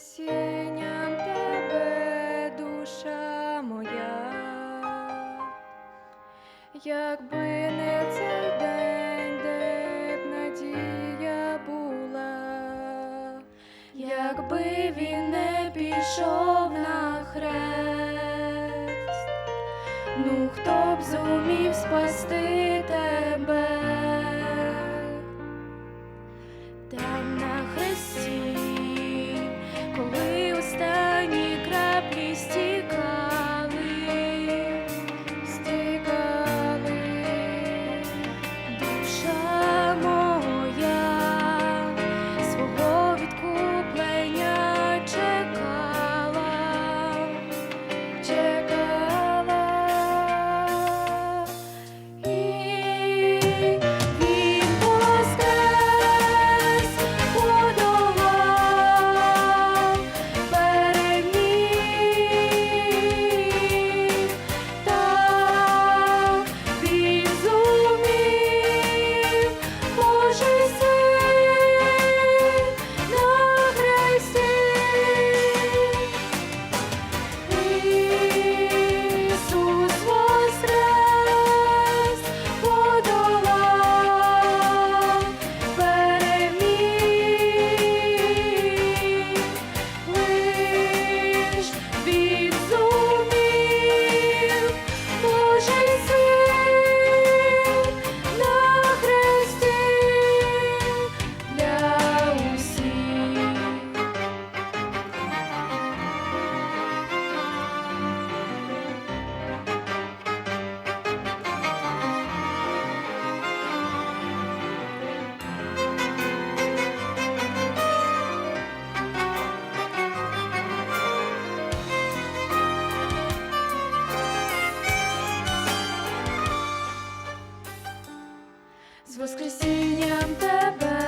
спасінням тебе, душа моя, якби не цей день, де б надія була, якби він не пішов на хрест, ну хто б зумів спасти воскресінням тебе.